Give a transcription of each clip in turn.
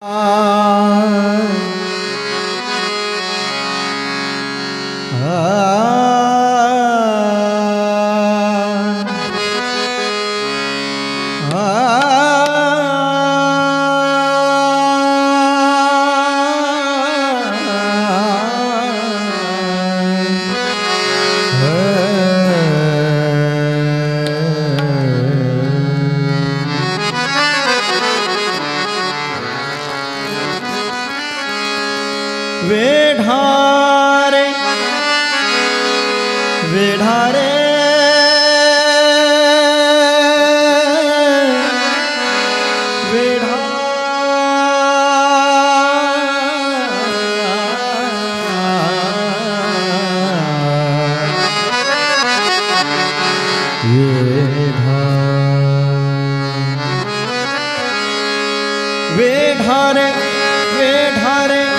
啊。वेढारे वेढारे वेढा वेढारे वेढारे वेढारे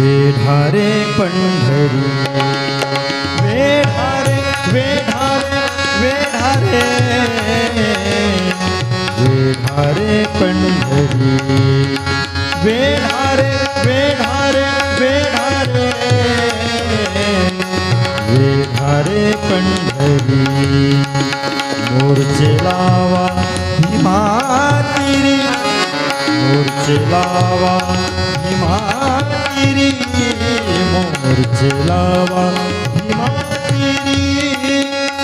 वेढारे पंढरी। वेढारे वेढारे वेढारे वेढारे पंढरी। वेढारे वेढारे वेढारे वेढारे पंढरी। मोरचे लावा। भीमातिरी मोरचे लावा। मोरचे लावा भीमातिरी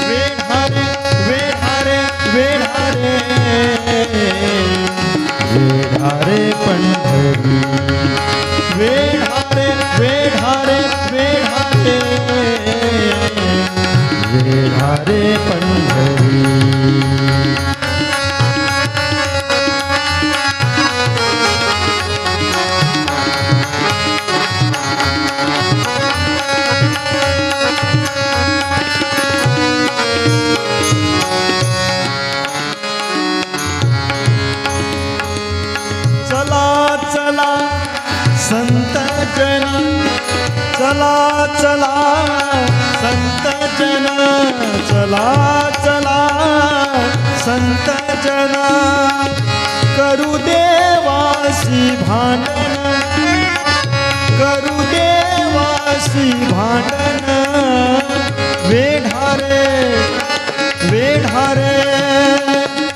वेढारे वेढारे वेढारे वेढारे पंढरी। वेढारे वेढारे वेढारे। वेढारे पंढरी। चला चला चला संत जना करू देवासी भांडण करू देवासी भांडण वेढारे वेढारे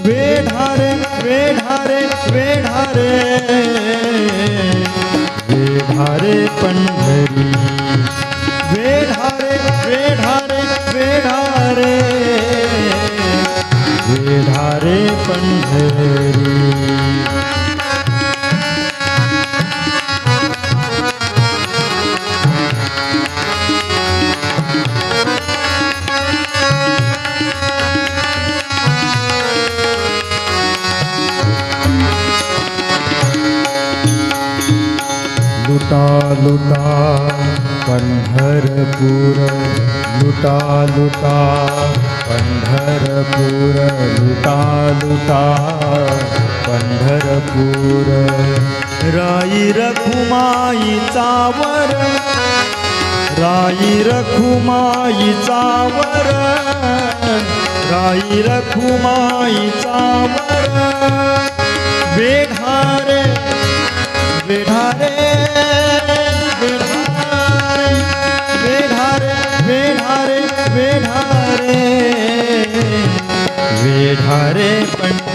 वेढारे वेढारे वेढारे वेढारे पण पंढरी लुटा लुटा। पंढरपूर लुटा लुटा। पंढरपूर लुटा लुटा। पंढरपूर राई रखुमाई चावर। राई रखुमाई चावर। राई रखुमाई चावर। वेढारे वेढारे वेढारे वे ढारे Pandhari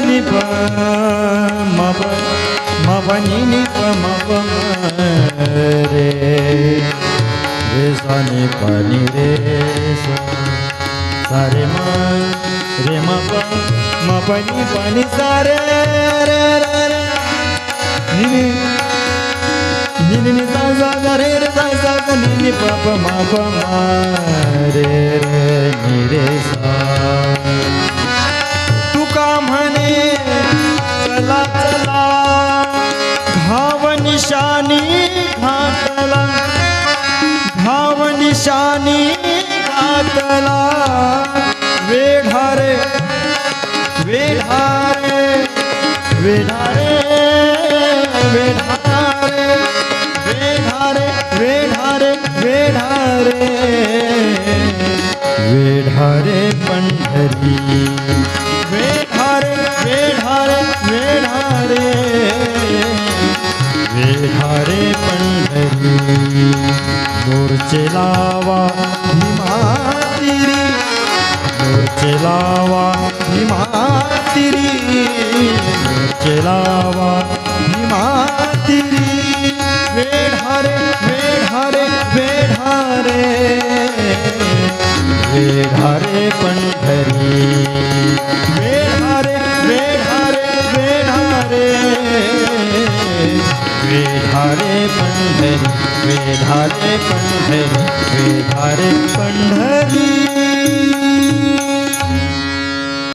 ni pa ma ba ma ba ni ni pa ma ba ma re re sa ni pa ni re sa sa re ma re ma pa ma pa ni pa ni sa re re re re ni ni ni ni ni sa sa sa re re sa sa sa ni ni pa pa ma pa ma re re ni re sa हरे पंडरी चलावा। भीमा तेरी वेढ़ारे वेढ़ारे वेढ़ारे वेढ़ारे पंडरी वेढ़ारे वेढ़ारे वेढ़ारे वेढ़ारे पंडरी वेढ़ारे पंडरी वेढ़ारे